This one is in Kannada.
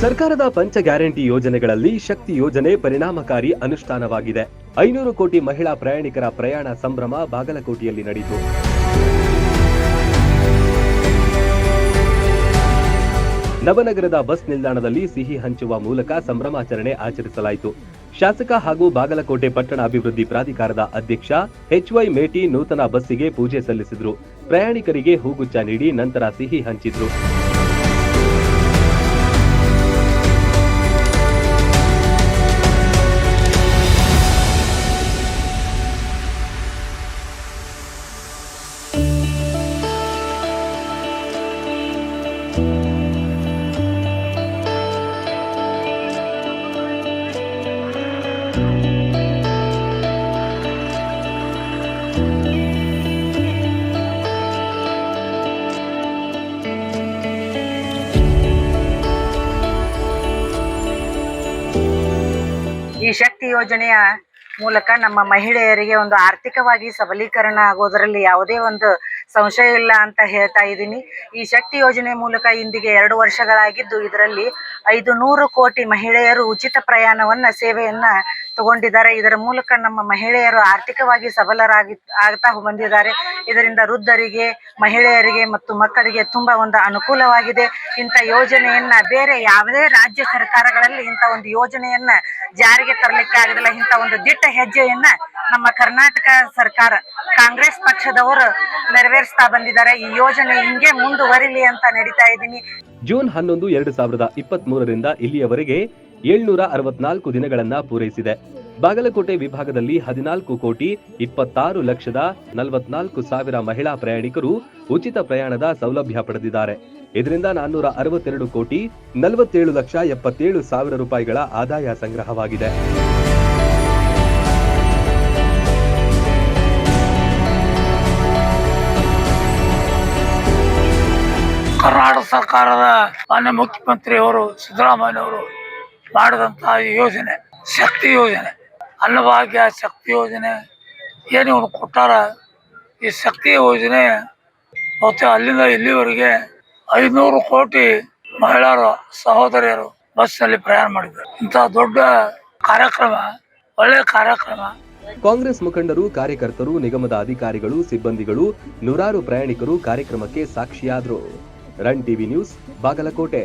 ಸರ್ಕಾರದ ಪಂಚ ಗ್ಯಾರಂಟಿ ಯೋಜನೆಗಳಲ್ಲಿ ಶಕ್ತಿ ಯೋಜನೆ ಪರಿಣಾಮಕಾರಿ ಅನುಷ್ಠಾನವಾಗಿದೆ. ಐನೂರು ಕೋಟಿ ಮಹಿಳಾ ಪ್ರಯಾಣಿಕರ ಪ್ರಯಾಣ ಸಂಭ್ರಮ ಬಾಗಲಕೋಟೆಯಲ್ಲಿ ನಡೆಯಿತು. ನವನಗರದ ಬಸ್ ನಿಲ್ದಾಣದಲ್ಲಿ ಸಿಹಿ ಹಂಚುವ ಮೂಲಕ ಸಂಭ್ರಮಾಚರಣೆ ಆಚರಿಸಲಾಯಿತು. ಶಾಸಕ ಹಾಗೂ ಬಾಗಲಕೋಟೆ ಪಟ್ಟಣ ಅಭಿವೃದ್ಧಿ ಪ್ರಾಧಿಕಾರದ ಅಧ್ಯಕ್ಷ ಎಚ್ವೈ ಮೇಟಿ ನೂತನ ಬಸ್ಸಿಗೆ ಪೂಜೆ ಸಲ್ಲಿಸಿದ್ರು. ಪ್ರಯಾಣಿಕರಿಗೆ ಹೂಗುಚ್ಚ ನೀಡಿ ನಂತರ ಸಿಹಿ ಹಂಚಿದ್ರು. ಈ ಶಕ್ತಿ ಯೋಜನೆಯ ಮೂಲಕ ನಮ್ಮ ಮಹಿಳೆಯರಿಗೆ ಒಂದು ಆರ್ಥಿಕವಾಗಿ ಸಬಲೀಕರಣ ಆಗೋದರಲ್ಲಿ ಯಾವುದೇ ಒಂದು ಸಂಶಯ ಇಲ್ಲ ಅಂತ ಹೇಳ್ತಾ ಇದ್ದೀನಿ. ಈ ಶಕ್ತಿ ಯೋಜನೆ ಮೂಲಕ ಇಂದಿಗೆ ಎರಡು ವರ್ಷಗಳಾಗಿದ್ದು, ಇದರಲ್ಲಿ ಐದು ನೂರು ಕೋಟಿ ಮಹಿಳೆಯರು ಉಚಿತ ಪ್ರಯಾಣವನ್ನ, ಸೇವೆಯನ್ನ ತಗೊಂಡಿದ್ದಾರೆ. ಇದರ ಮೂಲಕ ನಮ್ಮ ಮಹಿಳೆಯರು ಆರ್ಥಿಕವಾಗಿ ಸಬಲರಾಗಿ ಆಗ್ತಾ ಬಂದಿದ್ದಾರೆ. ಇದರಿಂದ ವೃದ್ಧರಿಗೆ, ಮಹಿಳೆಯರಿಗೆ ಮತ್ತು ಮಕ್ಕಳಿಗೆ ತುಂಬಾ ಒಂದು ಅನುಕೂಲವಾಗಿದೆ. ಇಂಥ ಯೋಜನೆಯನ್ನ ಬೇರೆ ಯಾವುದೇ ರಾಜ್ಯ ಸರ್ಕಾರಗಳಲ್ಲಿ ಇಂಥ ಒಂದು ಯೋಜನೆಯನ್ನ ಜಾರಿಗೆ ತರಲಿಕ್ಕೆ ಆಗದಿಲ್ಲ. ಇಂಥ ಒಂದು ದಿಟ್ಟ ಹೆಜ್ಜೆಯನ್ನ ನಮ್ಮ ಕರ್ನಾಟಕ ಸರ್ಕಾರ, ಕಾಂಗ್ರೆಸ್ ಪಕ್ಷದವರು ನೆರವೇರಿಸ್ತಾ ಬಂದಿದ್ದಾರೆ. ಈ ಯೋಜನೆ ಹಿಂಗೆ ಮುಂದುವರಿಲಿ ಅಂತ ನಡೀತಾ ಇದ್ದೀನಿ. ಜೂನ್ ಹನ್ನೊಂದು, ಎರಡು ಸಾವಿರದ ಇಪ್ಪತ್ತ್ ಮೂರರಿಂದ ಇಲ್ಲಿಯವರೆಗೆ ಏಳ್ನೂರ ಅರವತ್ನಾಲ್ಕು ದಿನಗಳನ್ನ ಪೂರೈಸಿದೆ. ಬಾಗಲಕೋಟೆ ವಿಭಾಗದಲ್ಲಿ ಹದಿನಾಲ್ಕು ಕೋಟಿ ಇಪ್ಪತ್ತಾರು ಲಕ್ಷದ ನಲವತ್ನಾಲ್ಕು ಸಾವಿರ ಮಹಿಳಾ ಪ್ರಯಾಣಿಕರು ಉಚಿತ ಪ್ರಯಾಣದ ಸೌಲಭ್ಯ ಪಡೆದಿದ್ದಾರೆ. ಇದರಿಂದ ನಾನ್ನೂರ ಅರವತ್ತೆರಡು ಕೋಟಿ ನಲವತ್ತೇಳು ಲಕ್ಷ ಎಪ್ಪತ್ತೇಳು ಸಾವಿರ ರೂಪಾಯಿಗಳ ಆದಾಯ ಸಂಗ್ರಹವಾಗಿದೆ. ಕರ್ನಾಟಕ ಸರ್ಕಾರದ ಮಾನ್ಯ ಮುಖ್ಯಮಂತ್ರಿಯವರು, ಸಿದ್ದರಾಮಯ್ಯನವರು ಮಾಡಿದಂತಹ ಯೋಜನೆ, ಶಕ್ತಿ ಯೋಜನೆ, ಅನ್ನಭಾಗ್ಯ ಶಕ್ತಿ ಯೋಜನೆ, ಏನು ಇವನು ಕೊಟ್ಟಾರ ಈ ಶಕ್ತಿ ಯೋಜನೆ ಬಹುತೇಕ ಅಲ್ಲಿಂದ ಇಲ್ಲಿವರೆಗೆ ಐನೂರು ಕೋಟಿ ಮಹಿಳೆಯರು ಸಹೋದರಿಯರು ಬಸ್ನಲ್ಲಿ ಪ್ರಯಾಣ ಮಾಡಿದ್ರು. ಇಂತಹ ದೊಡ್ಡ ಕಾರ್ಯಕ್ರಮ ಒಳ್ಳೆಯ ಕಾರ್ಯಕ್ರಮ. ಕಾಂಗ್ರೆಸ್ ಮುಖಂಡರು, ಕಾರ್ಯಕರ್ತರು, ನಿಗಮದ ಅಧಿಕಾರಿಗಳು, ಸಿಬ್ಬಂದಿಗಳು, ನೂರಾರು ಪ್ರಯಾಣಿಕರು ಕಾರ್ಯಕ್ರಮಕ್ಕೆ ಸಾಕ್ಷಿಯಾದರು. Run TV news, Bagalkote.